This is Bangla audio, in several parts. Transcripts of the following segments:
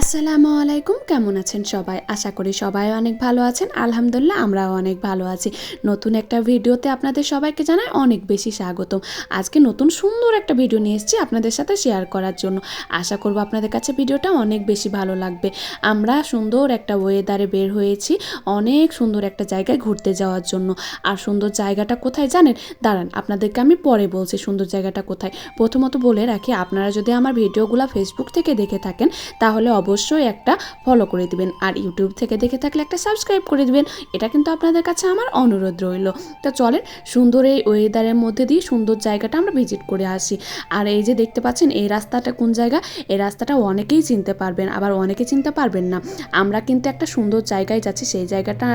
আসসালামু আলাইকুম, কেমন আছেন সবাই? আশা করি সবাই অনেক ভালো আছেন। আলহামদুলিল্লাহ, আমরাও অনেক ভালো আছি। নতুন একটা ভিডিওতে আপনাদের সবাইকে জানাই অনেক বেশি স্বাগতম। আজকে নতুন সুন্দর একটা ভিডিও নিয়ে এসেছি আপনাদের সাথে শেয়ার করার জন্য। আশা করব আপনাদের কাছে ভিডিওটা অনেক বেশি ভালো লাগবে। আমরা সুন্দর একটা ওয়েদারে বের হয়েছি অনেক সুন্দর একটা জায়গায় ঘুরতে যাওয়ার জন্য। আর সুন্দর জায়গাটা কোথায় জানেন? দাঁড়ান, আপনাদেরকে আমি পরে বলছি সুন্দর জায়গাটা কোথায়। প্রথমত বলে রাখি, আপনারা যদি আমার ভিডিওগুলো ফেসবুক থেকে দেখে থাকেন, তাহলে অবশ্যই একটা ফলো করে দিবেন। আর ইউটিউব থেকে দেখে থাকলে একটা সাবস্ক্রাইব করে দিবেন। এটা কিন্তু আপনাদের কাছে আমার অনুরোধ রইল। তা চলেন, সুন্দর এই ওয়েদারের মধ্যে দিয়ে সুন্দর জায়গাটা আমরা ভিজিট করে আসি। আর এই যে দেখতে পাচ্ছেন, এই রাস্তাটা কোন জায়গা? এই রাস্তাটা অনেকেই চিনতে পারবেন, আবার অনেকে চিনতে পারবেন না। আমরা কিন্তু একটা সুন্দর জায়গায় যাচ্ছি। সেই জায়গাটা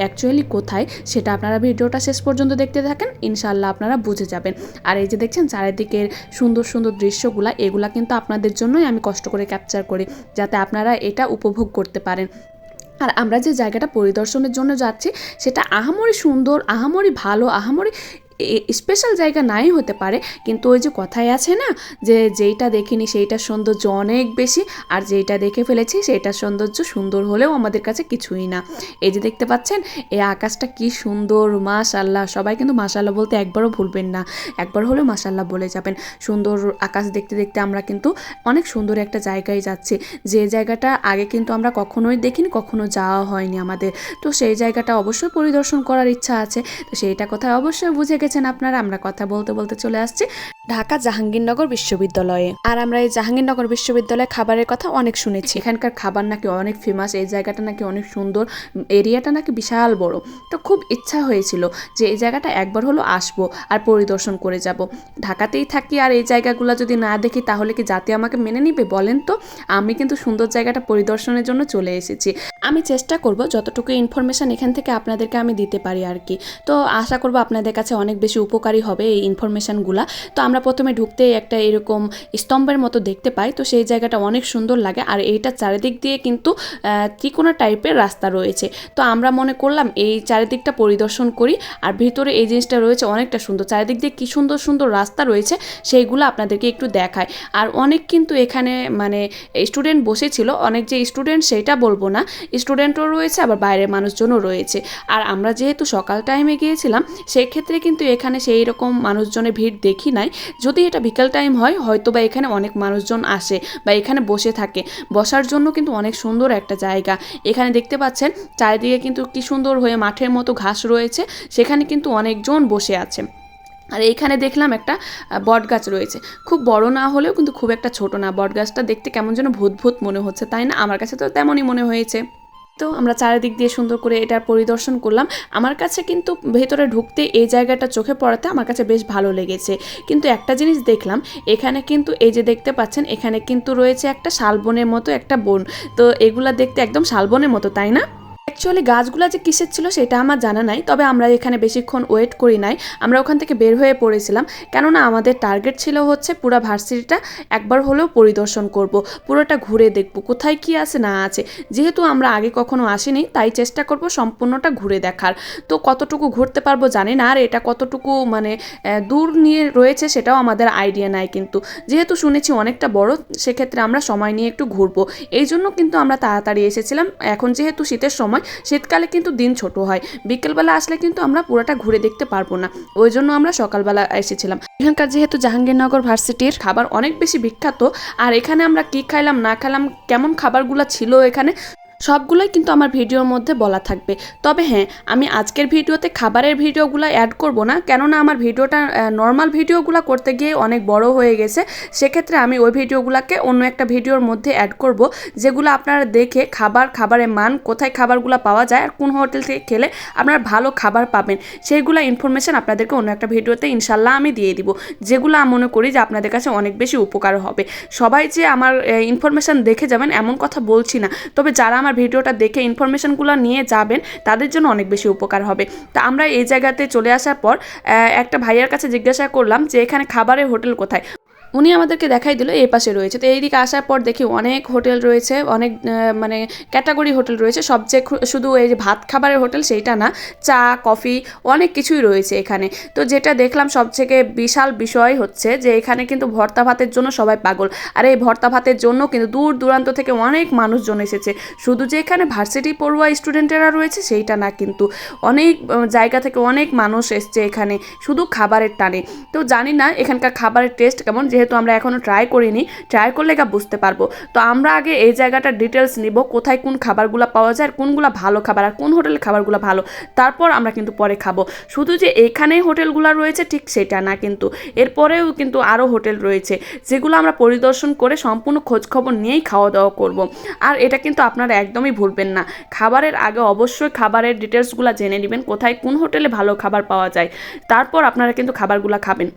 অ্যাকচুয়ালি কোথায়? সেটা আপনারা ভিডিওটা শেষ পর্যন্ত দেখতে থাকেন। ইনশাল্লাহ আপনারা বুঝে যাবেন। আর এই যে দেখছেন, চারিদিকের সুন্দর সুন্দর দৃশ্যগুলা, এগুলা কিন্তু আপনাদের জন্যই আমি কষ্ট করে ক্যাপচার করি। যাতে আপনারা এটা উপভোগ করতে পারেন। আর আমরা যে জায়গাটা পরিদর্শনের জন্য যাচ্ছি, সেটা আহামরি সুন্দর, আহামরি ভালো, আহামরি স্পেশাল জায়গা নাই হতে পারে, কিন্তু ওই যে কথাই আছে না, যে যেইটা দেখিনি সেইটার সৌন্দর্য অনেক বেশি, আর যেইটা দেখে ফেলেছি সেইটার সৌন্দর্য সুন্দর হলেও আমাদের কাছে কিছুই না। এই যে দেখতে পাচ্ছেন এই আকাশটা কি সুন্দর মাশাল্লাহ সবাই কিন্তু মাশাল্লাহ বলতে একবারও ভুলবেন না। একবার হলেও মাশাল্লাহ বলে যাবেন। সুন্দর আকাশ দেখতে দেখতে আমরা কিন্তু অনেক সুন্দর একটা জায়গায় যাচ্ছি। যে জায়গাটা আগে কিন্তু আমরা কখনোই দেখিনি, কখনো যাওয়া হয়নি আমাদের। তো সেই জায়গাটা অবশ্যই পরিদর্শন করার ইচ্ছা আছে। তো সেইটা কথা অবশ্যই বুঝে গেছেন আপনারা আমরা কথা বলতে বলতে চলে আসছি। ঢাকা জাহাঙ্গীরনগর বিশ্ববিদ্যালয়ে। আর আমরা এই জাহাঙ্গীরনগর বিশ্ববিদ্যালয়ে খাবারের কথা অনেক শুনেছি। এখানকার খাবার নাকি অনেক ফেমাস এই জায়গাটা নাকি অনেক সুন্দর, এরিয়াটা নাকি বিশাল বড়। তো খুব ইচ্ছা হয়েছিল যে এই জায়গাটা একবার হলো আসব আর পরিদর্শন করে যাব। ঢাকাতেই থাকি আর এই জায়গাগুলো যদি না দেখি তাহলে কি জাতি আমাকে মেনে নিবে বলেন তো? আমি কিন্তু সুন্দর জায়গাটা পরিদর্শনের জন্য চলে এসেছি। আমি চেষ্টা করব যতটুকু ইনফরমেশান এখান থেকে আপনাদেরকে আমি দিতে পারি আর কি। তো আশা করব আপনাদের কাছে অনেক বেশি উপকারী হবে এই ইনফরমেশানগুলা তো আমরা প্রথমে ঢুকতেই একটা এরকম স্তম্ভের মতো দেখতে পাই, তো সেই জায়গাটা অনেক সুন্দর লাগে। আর এইটা চারিদিক দিয়ে কিন্তু ত্রিকোণা টাইপের রাস্তা রয়েছে। তো আমরা মনে করলাম এই চারিদিকটা পরিদর্শন করি, আর ভিতরে এই জিনিসটা রয়েছে অনেকটা সুন্দর। চারিদিক দিয়ে কী সুন্দর সুন্দর রাস্তা রয়েছে, সেইগুলো আপনাদেরকে একটু দেখায় আর অনেক কিন্তু এখানে মানে স্টুডেন্ট বসেছিল, অনেক যে স্টুডেন্ট সেটা বলব না, স্টুডেন্টও রয়েছে, আবার বাইরের মানুষজনও রয়েছে। আর আমরা যেহেতু সকাল টাইমে গিয়েছিলাম সেই ক্ষেত্রে কিন্তু এখানে সেই রকম মানুষজনের ভিড় দেখি নাই। যদি এটা বিকাল টাইম হয় হয়তো বা এখানে অনেক মানুষজন আসে বা এখানে বসে থাকে। বসার জন্য কিন্তু অনেক সুন্দর একটা জায়গা। এখানে দেখতে পাচ্ছেন, চারিদিকে কিন্তু কি সুন্দর হয়ে মাঠের মতো ঘাস রয়েছে। সেখানে কিন্তু অনেকজন বসে আছে। আর এইখানে দেখলাম একটা বট গাছ রয়েছে। খুব বড় না হলেও কিন্তু খুব একটা ছোট না। বট গাছটা দেখতে কেমন যেন ভূত ভূত মনে হচ্ছে, তাই না? আমার কাছে তো তেমনই মনে হয়েছে। তো আমরা চারিদিক দিয়ে সুন্দর করে এটা পরিদর্শন করলাম। আমার কাছে কিন্তু ভেতরে ঢুকতে এই জায়গাটা চোখে পড়াতে আমার কাছে বেশ ভালো লেগেছে। কিন্তু একটা জিনিস দেখলাম, এখানে কিন্তু এই যে দেখতে পাচ্ছেন, এখানে কিন্তু রয়েছে একটা শালবনের মতো একটা বন। তো এগুলা দেখতে একদম শালবনের মতো, তাই না? অ্যাকচুয়ালি গাছগুলো যে কিসের ছিল সেটা আমার জানা নাই, তবে আমরা এখানে বেশিক্ষণ ওয়েট করি নাই। আমরা ওখান থেকে বের হয়ে পড়েছিলাম। কেননা আমাদের টার্গেট ছিল হচ্ছে পুরো ভার্সিটিটা একবার হলেও পরিদর্শন করব, পুরোটা ঘুরে দেখব, কোথায় কি আছে না আছে। যেহেতু আমরা আগে কখনো আসিনি, তাই চেষ্টা করব সম্পূর্ণটা ঘুরে দেখার। তো কতটুকু ঘুরতে পারব জানি না, আর এটা কতটুকু মানে দূর নিয়ে রয়েছে সেটাও আমাদের আইডিয়া নাই কিন্তু। যেহেতু শুনেছি অনেকটা বড়, সেক্ষেত্রে আমরা সময় নিয়ে একটু ঘুরবো। এই জন্য কিন্তু আমরা তাড়াতাড়ি এসেছিলাম। এখন যেহেতু শীতের সময় শীতকালে কিন্তু দিন ছোট হয়। বিকেলবেলা আসলে কিন্তু আমরা পুরোটা ঘুরে দেখতে পারব না। ওই জন্য আমরা সকালবেলা এসেছিলাম। এখানকার যেহেতু জাহাঙ্গীরনগর ভার্সিটির খাবার অনেক বেশি বিখ্যাত। আর এখানে আমরা কি খাইলাম, না খেলাম কেমন খাবারগুলো ছিল এখানে সবগুলোই কিন্তু আমার ভিডিওর মধ্যে বলা থাকবে। তবে হ্যাঁ আমি আজকের ভিডিওতে খাবারের ভিডিওগুলো অ্যাড করব না, কেননা আমার ভিডিওটা নর্মাল ভিডিওগুলো করতে গিয়ে অনেক বড় হয়ে গেছে। সেক্ষেত্রে আমি ওই ভিডিওগুলোকে অন্য একটা ভিডিওর মধ্যে অ্যাড করব, যেগুলো আপনারা দেখে খাবার, খাবারের মান, কোথায় খাবারগুলো পাওয়া যায় আর কোন হোটেল থেকে খেলে আপনারা ভালো খাবার পাবেন। সেইগুলো ইনফরমেশান আপনাদেরকে অন্য একটা ভিডিওতে ইনশাল্লাহ আমি দিয়ে দিব, যেগুলো আমি মনে করি যে আপনাদের কাছে অনেক বেশি উপকার হবে। সবাই যে আমার ইনফরমেশান দেখে যাবেন এমন কথা বলছি না, তবে যারা আমার ভিডিওটা দেখে ইনফরমেশানগুলো নিয়ে যাবেন, তাদের জন্য অনেক বেশি উপকার হবে। তা আমরা এই জায়গাতে চলে আসার পর একটা ভাইয়ার কাছে জিজ্ঞাসা করলাম যে এখানে খাবারের হোটেল কোথায়? উনি আমাদেরকে দেখাই দিল, এই পাশে রয়েছে। তো এইদিকে আসার পর দেখি অনেক হোটেল রয়েছে, অনেক মানে ক্যাটাগরি হোটেল রয়েছে। সবচেয়ে শুধু এই যে ভাত খাবারের হোটেল সেইটা না, চা, কফি অনেক কিছুই রয়েছে এখানে। তো যেটা দেখলাম সবথেকে বিশাল বিষয় হচ্ছে যে এখানে কিন্তু ভর্তা ভাতের জন্য সবাই পাগল। আর এই ভর্তা ভাতের জন্য কিন্তু দূর দূরান্ত থেকে অনেক মানুষজন এসেছে। শুধু যে এখানে ভার্সিটি পড়ুয়া স্টুডেন্টেরা রয়েছে সেইটা না কিন্তু। অনেক জায়গা থেকে অনেক মানুষ এসছে এখানে শুধু খাবারের টানে। তো জানি না এখানকার খাবারের টেস্ট কেমন, যেহেতু আমরা এখনও ট্রাই করিনি ট্রাই করলে গা বুঝতে পারব। তো আমরা আগে এই জায়গাটার ডিটেলস নিব, কোথায় কোন খাবারগুলো পাওয়া যায় আর কোনগুলো ভালো খাবার আর কোন হোটেলের খাবারগুলো ভালো। তারপর আমরা কিন্তু পরে খাব। শুধু যে এখানেই হোটেলগুলো রয়েছে ঠিক সেটা না কিন্তু, এরপরেও কিন্তু আরও হোটেল রয়েছে, যেগুলো আমরা পরিদর্শন করে সম্পূর্ণ খোঁজখবর নিয়েই খাওয়া দাওয়া করব। আর এটা কিন্তু আপনারা একদমই ভুলবেন না। খাবারের আগে অবশ্যই খাবারের ডিটেলসগুলো জেনে নেবেন, কোথায় কোন হোটেলে ভালো খাবার পাওয়া যায়। তারপর আপনারা কিন্তু খাবারগুলো খাবেন।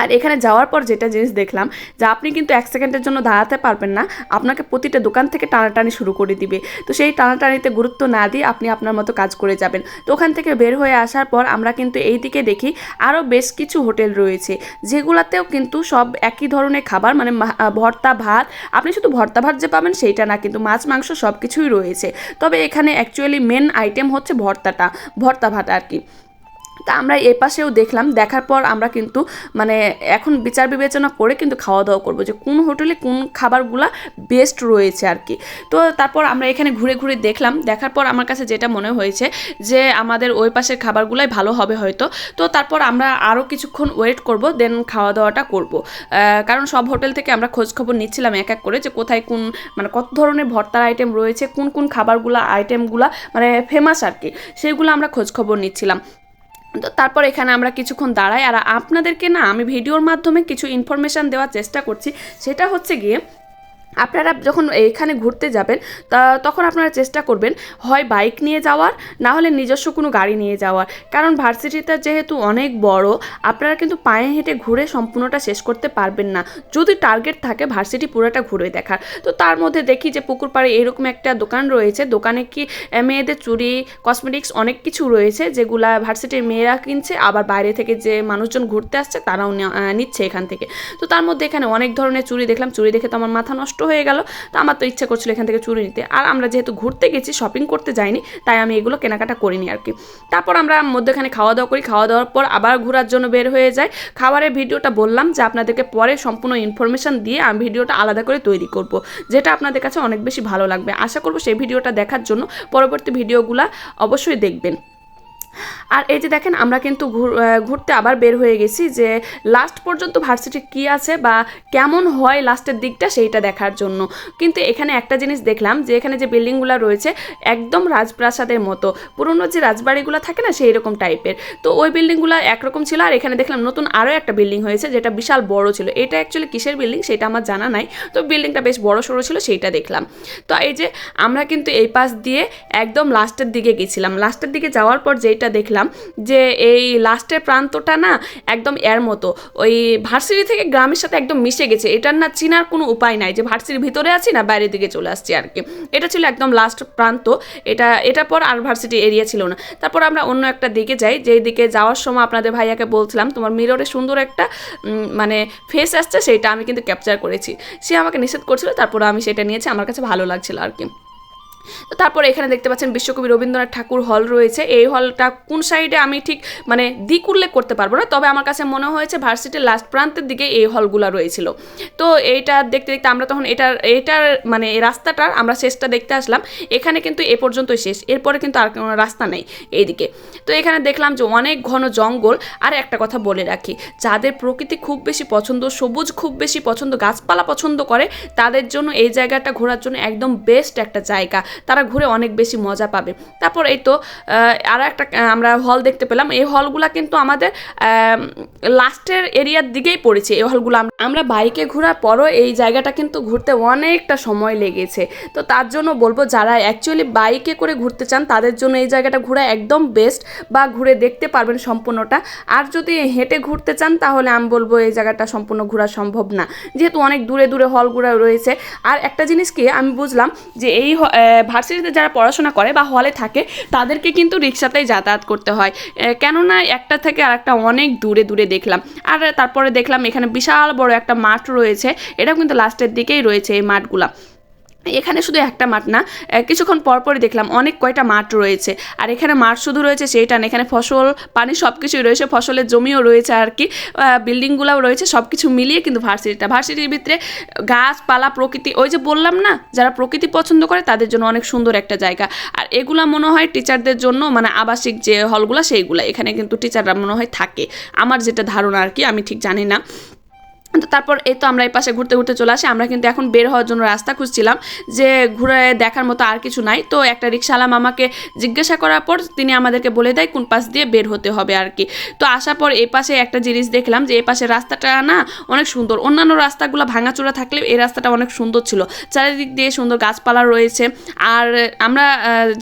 আর এখানে যাওয়ার পর যেটা জিনিস দেখলাম, যে আপনি কিন্তু এক সেকেন্ডের জন্য দাঁড়াতে পারবেন না, আপনাকে প্রতিটা দোকান থেকে টানাটানি শুরু করে দিবে। তো সেই টানাটানিতে গুরুত্ব না দিয়ে আপনি আপনার মতো কাজ করে যাবেন। তো ওখান থেকে বের হয়ে আসার পর আমরা কিন্তু এই দিকে দেখি আরও বেশ কিছু হোটেল রয়েছে, যেগুলাতেও কিন্তু সব একই ধরনের খাবার মানে ভর্তা, ভাত, আপনি শুধু ভর্তা ভাত যে পাবেন সেইটা না, কিন্তু মাছ, মাংস সব কিছুই রয়েছে। তবে এখানে অ্যাকচুয়ালি মেন আইটেম হচ্ছে ভর্তাটা, ভর্তা ভাত আর কি। তা আমরা এ পাশেও দেখলাম, দেখার পর আমরা কিন্তু মানে এখন বিচার বিবেচনা করে কিন্তু খাওয়া দাওয়া করব যে কোন হোটেলে কোন খাবারগুলা বেস্ট রয়েছে আর কি। তো তারপর আমরা এখানে ঘুরে ঘুরে দেখলাম, দেখার পর আমার কাছে যেটা মনে হয়েছে যে আমাদের ওই পাশের খাবারগুলাই ভালো হবে হয়তো। তো তারপর আমরা আরও কিছুক্ষণ ওয়েট করব দেন খাওয়া দাওয়াটা করব কারণ সব হোটেল থেকে আমরা খোঁজ খবর নিচ্ছিলাম এক এক করে যে কোথায় কোন মানে কত ধরনের ভর্তার আইটেম রয়েছে, কোন কোন খাবারগুলো আইটেমগুলা মানে ফেমাস আর কি, সেইগুলো আমরা খোঁজ খবর নিচ্ছিলাম। তারপর এখানে আমরা কিছুক্ষণ দাঁড়াই। আর আপনাদেরকে না, আমি ভিডিওর মাধ্যমে কিছু ইনফরমেশান দেওয়ার চেষ্টা করছি। সেটা হচ্ছে গিয়ে আপনারা যখন এখানে ঘুরতে যাবেন, তা তখন আপনারা চেষ্টা করবেন, হয় বাইক নিয়ে যাওয়ার, না হলে নিজস্ব কোনো গাড়ি নিয়ে যাওয়ার। কারণ ভার্সিটিটা যেহেতু অনেক বড়, আপনারা কিন্তু পায়ে হেঁটে ঘুরে সম্পূর্ণটা শেষ করতে পারবেন না। যদি টার্গেট থাকে ভার্সিটি পুরোটা ঘুরে দেখার। তো তার মধ্যে দেখি যে পুকুর পাড়ে এরকম একটা দোকান রয়েছে। দোকানে কি মেয়েদের চুরি কসমেটিক্স অনেক কিছু রয়েছে, যেগুলা ভার্সিটির মেয়েরা কিনছে, আবার বাইরে থেকে যে মানুষজন ঘুরতে আসছে, তারাও নিচ্ছে এখান থেকে। তো তার মধ্যে এখানে অনেক ধরনের চুরি দেখলাম। চুরি দেখে তো আমার মাথা নষ্ট হয়ে গেল। তো আমার তো ইচ্ছা করছিল এখান থেকে চুরি নিতে। আর আমরা যেহেতু ঘুরতে গেছি শপিং করতে যাইনি, তাই আমি এগুলো কেনাকাটা করিনি আর কি। তারপর আমরা মধ্যেখানে খাওয়া দাওয়া করি। খাওয়া দাওয়ার পর আবার ঘোরার জন্য বের হয়ে যায় খাবারের ভিডিওটা বললাম যে আপনাদেরকে পরে সম্পূর্ণ ইনফরমেশন দিয়ে আমি ভিডিওটা আলাদা করে তৈরি করব, যেটা আপনাদের কাছে অনেক বেশি ভালো লাগবে। আশা করব সেই ভিডিওটা দেখার জন্য পরবর্তী ভিডিওগুলা অবশ্যই দেখবেন। আর এই যে দেখেন, আমরা কিন্তু ঘুর- ঘুরতে আবার বের হয়ে গেছি যে লাস্ট পর্যন্ত ভার্সিটি কি আছে বা কেমন হয় লাস্টের দিকটা সেইটা দেখার জন্য। কিন্তু এখানে একটা জিনিস দেখলাম যে এখানে যে বিল্ডিংগুলো রয়েছে একদম রাজপ্রাসাদের মতো। পুরনো যে রাজবাড়িগুলো থাকে না সেই রকম টাইপের তো ওই বিল্ডিংগুলো একরকম ছিল আর এখানে দেখলাম নতুন আরও একটা বিল্ডিং হয়েছে যেটা বিশাল বড় ছিল। এটা অ্যাকচুয়ালি কিসের বিল্ডিং সেটা আমার জানা নাই। তো বিল্ডিংটা বেশ বড় সড়ো ছিল সেইটা দেখলাম। তো এই যে আমরা কিন্তু এই পাশ দিয়ে একদম লাস্টের দিকে গেছিলাম। লাস্টের দিকে যাওয়ার পর যেটা দেখলাম যে এই লাস্টের প্রান্তটা না একদম এর মতো। ওই ভার্সিটি থেকে গ্রামের সাথে একদম মিশে গেছে। এটার না চিনার কোনো উপায় নাই যে ভার্সিটির ভিতরে আছি না বাইরের দিকে চলে আসছি আর কি। এটা ছিল একদম লাস্ট প্রান্ত। এটা এটার পর আর ভার্সিটি এরিয়া ছিল না। তারপর আমরা অন্য একটা দিকে যাই। যেই দিকে যাওয়ার সময় আপনাদের ভাইয়াকে বলছিলাম, তোমার মিররে সুন্দর একটা মানে ফেস আসছে, সেইটা আমি কিন্তু ক্যাপচার করেছি। সে আমাকে নিষেধ করছিল, তারপর আমি সেটা নিয়েছি। আমার কাছে ভালো লাগছিল আর কি। তো তারপর এখানে দেখতে পাচ্ছেন বিশ্বকবি রবীন্দ্রনাথ ঠাকুর হল রয়েছে। এই হলটা কোন সাইডে আমি ঠিক মানে দিক উল্লেখ করতে পারব না, তবে আমার কাছে মনে হয়েছে ভার্সিটির লাস্ট প্রান্তের দিকে এই হলগুলো রয়েছিল। তো এইটা দেখতে দেখতে আমরা তখন এটার এটার মানে রাস্তাটার আমরা শেষটা দেখতে আসলাম। এখানে কিন্তু এ পর্যন্তই শেষ, এরপরে কিন্তু আর কোনো রাস্তা নেই এইদিকে। তো এখানে দেখলাম যে অনেক ঘন জঙ্গল। আর একটা কথা বলে রাখি, যাদের প্রকৃতি খুব বেশি পছন্দ, সবুজ খুব বেশি পছন্দ, গাছপালা পছন্দ করে, তাদের জন্য এই জায়গাটা ঘোরার জন্য একদম বেস্ট একটা জায়গা। তারা ঘুরে অনেক বেশি মজা পাবে। তারপর এই তো আরও একটা আমরা হল দেখতে পেলাম। এই হলগুলা কিন্তু আমাদের লাস্টের এরিয়ার দিকেই পড়েছে। এই হলগুলো আম- আমরা বাইকে ঘোরার পরও এই জায়গাটা কিন্তু ঘুরতে অনেকটা সময় লেগেছে। তো তার জন্য বলব, যারা অ্যাকচুয়ালি বাইকে করে ঘুরতে চান, তাদের জন্য এই জায়গাটা ঘোরা একদম বেস্ট বা ঘুরে দেখতে পারবেন সম্পূর্ণটা। আর যদি হেঁটে ঘুরতে চান, তাহলে আমি বলব এই জায়গাটা সম্পূর্ণ ঘোরা সম্ভব না। যেহেতু অনেক দূরে দূরে হলগুলো রয়েছে। আর একটা জিনিস কি, আমি বুঝলাম যে এই ভার্সিটিতে যারা পড়াশোনা করে বা হলে থাকে, তাদেরকে কিন্তু রিক্সাতেই যাতায়াত করতে হয়। কেননা একটা থেকে আরেকটা অনেক দূরে দূরে দেখলাম। আর তারপরে দেখলাম এখানে বিশাল বড় একটা মাঠ রয়েছে। এটাও কিন্তু লাস্টের দিকেই রয়েছে এই মাঠগুলা। এখানে শুধু একটা মাঠ না কিছুক্ষণ পরপরই দেখলাম অনেক কয়টা মাঠ রয়েছে। আর এখানে মাঠ শুধু রয়েছে সেইটা না, এখানে ফসল, পানি সব কিছুই রয়েছে, ফসলের জমিও রয়েছে আর কি। বিল্ডিংগুলোও রয়েছে সব কিছু মিলিয়ে কিন্তু ভার্সিটিটা। ভার্সিটির ভিতরে গাছপালা, প্রকৃতি, ওই যে বললাম না, যারা প্রকৃতি পছন্দ করে তাদের জন্য অনেক সুন্দর একটা জায়গা। আর এগুলা মনে হয় টিচারদের জন্য মানে আবাসিক যে হলগুলো সেইগুলা, এখানে কিন্তু টিচাররা মনে হয় থাকে। আমার যেটা ধারণা আর কি, আমি ঠিক জানি না। তো তারপর এই তো আমরা এই পাশে ঘুরতে ঘুরতে চলে আসি। আমরা কিন্তু এখন বের হওয়ার জন্য রাস্তা খুঁজছিলাম যে ঘুরে দেখার মতো আর কিছু নাই। তো একটা রিক্সাওয়ালা মামাকে জিজ্ঞাসা করার পর তিনি আমাদেরকে বলে দেয়, কোন পাশ দিয়ে বের হতে হবে আর কি। তো আসার পর এই পাশে একটা জিনিস দেখলাম যে এই পাশে রাস্তাটা না অনেক সুন্দর। অন্যান্য রাস্তাগুলো ভাঙাচোরা থাকলে এই রাস্তাটা অনেক সুন্দর ছিল। চারিদিক দিয়ে সুন্দর গাছপালা রয়েছে। আর আমরা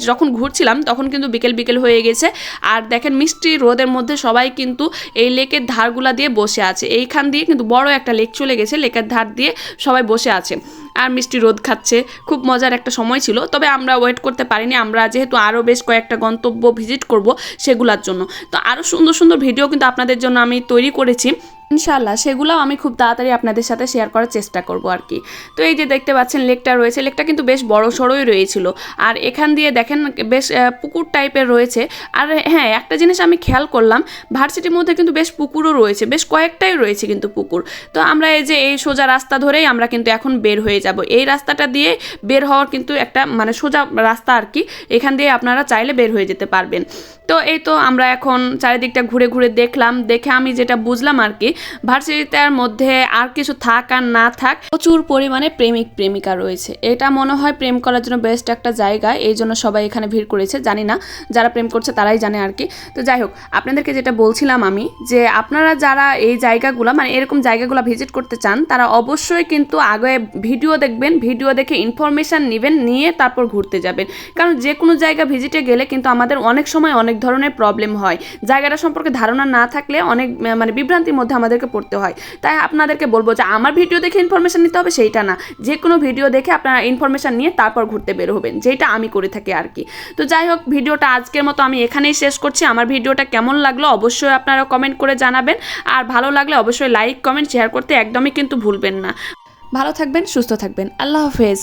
যখন ঘুরছিলাম তখন কিন্তু বিকেল বিকেল হয়ে গেছে। আর দেখেন মিষ্টি রোদের মধ্যে সবাই কিন্তু এই লেকের ধারগুলা দিয়ে বসে আছে। এইখান দিয়ে কিন্তু বড় একটা লেক চলে গেছে, লেকের ধার দিয়ে সবাই বসে আছে। আর মিষ্টি রোদ খাচ্ছে, খুব মজার একটা সময় ছিল। তবে আমরা ওয়েট করতে পারিনি, আমরা যেহেতু আরও বেশ কয়েকটা গন্তব্য ভিজিট করব সেগুলোর জন্য। তো আরও সুন্দর সুন্দর ভিডিও কিন্তু আপনাদের জন্য আমি তৈরি করেছি। ইনশাল্লাহ সেগুলোও আমি খুব তাড়াতাড়ি আপনাদের সাথে শেয়ার করার চেষ্টা করব আর কি। তো এই যে দেখতে পাচ্ছেন, লেকটা রয়েছে। লেকটা কিন্তু বেশ বড় সড়োই রয়েছিল। আর এখান দিয়ে দেখেন, বেশ পুকুর টাইপের রয়েছে। আর হ্যাঁ একটা জিনিস আমি খেয়াল করলাম ভার্সিটির মধ্যে কিন্তু বেশ পুকুরও রয়েছে। বেশ কয়েকটাই রয়েছে কিন্তু পুকুর। তো আমরা এই যে, এই সোজা রাস্তা ধরেই আমরা কিন্তু এখন বের হয়ে যাব। এই রাস্তাটা দিয়ে বের হওয়ার কিন্তু একটা মানে সোজা রাস্তা আর কি। এখান দিয়ে আপনারা চাইলে বের হয়ে যেতে পারবেন। তো এই তো আমরা এখন চারিদিকটা ঘুরে ঘুরে দেখলাম। দেখে আমি যেটা বুঝলাম আর কি ভার্সিটিটার মধ্যে আর কিছু থাক আর না থাক, প্রচুর পরিমাণে প্রেমিক, প্রেমিকা রয়েছে। এটা মনে হয় প্রেম করার জন্য বেস্ট একটা জায়গা, এই জন্য সবাই এখানে ভিড় করেছে, জানি না, যারা প্রেম করছে তারাই জানে আর কি। তো যাই হোক, আপনাদেরকে যেটা বলছিলাম আমি, যে আপনারা যারা এই জায়গাগুলো মানে এরকম জায়গাগুলো ভিজিট করতে চান, তারা অবশ্যই কিন্তু আগে ভিডিও দেখবেন ভিডিও দেখে ইনফরমেশান নেবেন, নিয়ে তারপর ঘুরতে যাবেন। কারণ যে কোনো জায়গা ভিজিটে গেলে কিন্তু আমাদের অনেক সময় অনেক ধরনের প্রবলেম হয়। জায়গাটা সম্পর্কে ধারণা না থাকলে অনেক মানে বিভ্রান্তির মধ্যে আমাদেরকে পড়তে হয়। তাই আপনাদেরকে বলব যে আমার ভিডিও দেখে ইনফরমেশান নিতে হবে, সেইটা না। যে কোনো ভিডিও দেখে আপনারা ইনফরমেশান নিয়ে তারপর ঘুরতে বের হবেন, যেটা আমি করে থাকি আর কি। তো যাই হোক, ভিডিওটা আজকের মতো আমি এখানেই শেষ করছি। আমার ভিডিওটা কেমন লাগল অবশ্যই আপনারা কমেন্ট করে জানাবেন। আর ভালো লাগলে অবশ্যই লাইক কমেন্ট শেয়ার করতে একদমই কিন্তু ভুলবেন না। ভালো থাকবেন, সুস্থ থাকবেন। আল্লাহ হাফেজ।